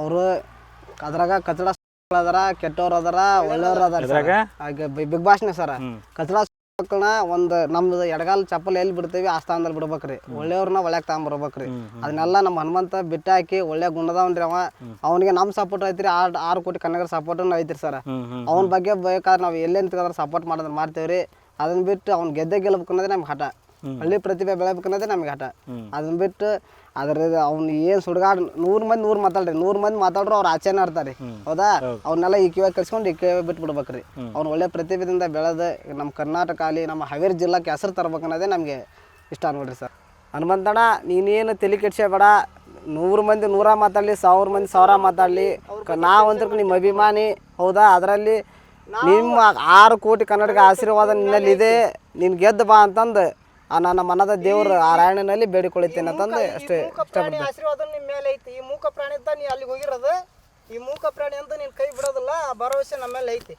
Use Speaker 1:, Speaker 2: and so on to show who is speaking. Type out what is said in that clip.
Speaker 1: ಅವರು ಅದ್ರಾಗ ಕಚಡ ಅದರ ಕೆಟ್ಟವ್ರು ಅದರ ಒಳ್ಳೆಯವ್ರು ಅದಾರ? ಬಿಗ್ ಬಾಸ್ನ ಸರ. ಕಚಡ ಮಕ್ಕಳನ್ನ ಒಂದು ನಮ್ದು ಎಡಗಾಲ ಚಪ್ಪಲ್ ಎಲ್ಲಿ ಬಿಡ್ತೀವಿ ಆ ಸ್ಥಾನದಲ್ಲಿ ಬಿಡ್ಬೇಕ್ರಿ. ಒಳ್ಳೆಯವ್ರನ್ನ ಒಳ್ಳೆ ತಗೊಂಬರ್ಬೇಕ್ರಿ. ಅದನ್ನೆಲ್ಲ ನಮ್ಮ ಹನುಮಂತ ಬಿಟ್ಟು ಹಾಕಿ ಒಳ್ಳೆ ಗುಣದವನ್ರಿ ಅವ. ಅವನಿಗೆ ನಮ್ಮ ಸಪೋರ್ಟ್ ಐತ್ರಿ. ಆರ್ ಆರು ಕೋಟಿ ಕನ್ನಡ ಸಪೋರ್ಟ್ ಐತ್ರಿ ಸರ್. ಅವನ ಬಗ್ಗೆ ಬೇಕಾದ್ರೆ ನಾವು ಎಲ್ಲೇ ಸಪೋರ್ಟ್ ಮಾಡೋದ್ರ ಮಾಡ್ತೇವ್ರಿ. ಅದನ್ನ ಬಿಟ್ಟು ಅವ್ನು ಗೆದ್ದೆ ಗೆಲ್ಬೇಕು ಅನ್ನೋದೇ ನಮ್ಗೆ ಹಠ. ಹಳ್ಳಿ ಪ್ರತಿಭೆ ಬೆಳಬೇಕನ್ನೋದೇ ನಮ್ಗೆ ಹಠ ಅದನ್ನ ಬಿಟ್ಟು ಅದ್ರ ಅವ್ನು ಏನು ಸುಡ್ಗಾಡ್ ನೂರು ಮಂದಿ ನೂರು ಮಾತಾಡ್ರಿ. ನೂರು ಮಂದಿ ಮಾತಾಡ್ರು ಅವ್ರು ಆಚೆನ ಇರ್ತಾರೆ. ಹೌದಾ? ಅವ್ನೆಲ್ಲ ಈ ಕಿವಾಗ ಕರ್ಸ್ಕೊಂಡು ಈ ಕಿವಾಗ ಬಿಟ್ಟು ಬಿಡ್ಬೇಕ್ರಿ ಅವ್ನು ಒಳ್ಳೆ ಪ್ರತಿಭೆದಿಂದ ಬೆಳೆದು ನಮ್ಮ ಕರ್ನಾಟಕ ಅಲ್ಲಿ ನಮ್ಮ ಹಾವೇರಿ ಜಿಲ್ಲಾಕ್ಕೆ ಹೆಸರು ತರ್ಬೇಕನ್ನೋದೇ ನಮಗೆ ಇಷ್ಟ ನೋಡ್ರಿ ಸರ್. ಹನುಮಂತಣ್ಣ ನೀನೇನು ತಲೆ ಕೆಡ್ಸೇಬೇಡ ನೂರು ಮಂದಿ ನೂರ ಮಾತಾಡಲಿ ಸಾವಿರ ಮಂದಿ ಸಾವಿರ ಮಾತಾಡಲಿ. ನಾವಂದ್ರೆ ನಿಮ್ಮ ಅಭಿಮಾನಿ. ಹೌದಾ? ಅದರಲ್ಲಿ ನಿಮ್ಮ ಆರು ಕೋಟಿ ಕನ್ನಡಿಗ ಆಶೀರ್ವಾದ ನಿನ್ನಲ್ಲಿ ಇದೆ. ನೀನು ಗೆದ್ದ ಬಾ ಅಂತಂದು ಆ ನನ್ನ ಮನದ ದೇವರು ಆ ರಾಯಣನಲ್ಲಿ ಬೇಡಿಕೊಳ್ಳುತ್ತೇನೆ ಅಂತಂದು ಅಷ್ಟೇ
Speaker 2: ಆಶೀರ್ವಾದ ನಿಮ್ಮ ಮೇಲೆ ಐತಿ. ಈ ಮೂಕ ಪ್ರಾಣಿ ಅಂತ ನೀ ಅಲ್ಲಿಗೆ ಹೋಗಿರೋದು ಈ ಮೂಕ ಪ್ರಾಣಿ ಅಂತ ನೀನು ಕೈ ಬಿಡೋದಿಲ್ಲ ಆ ಭರವಸೆ ನಮ್ಮ ಮೇಲೆ ಐತಿ.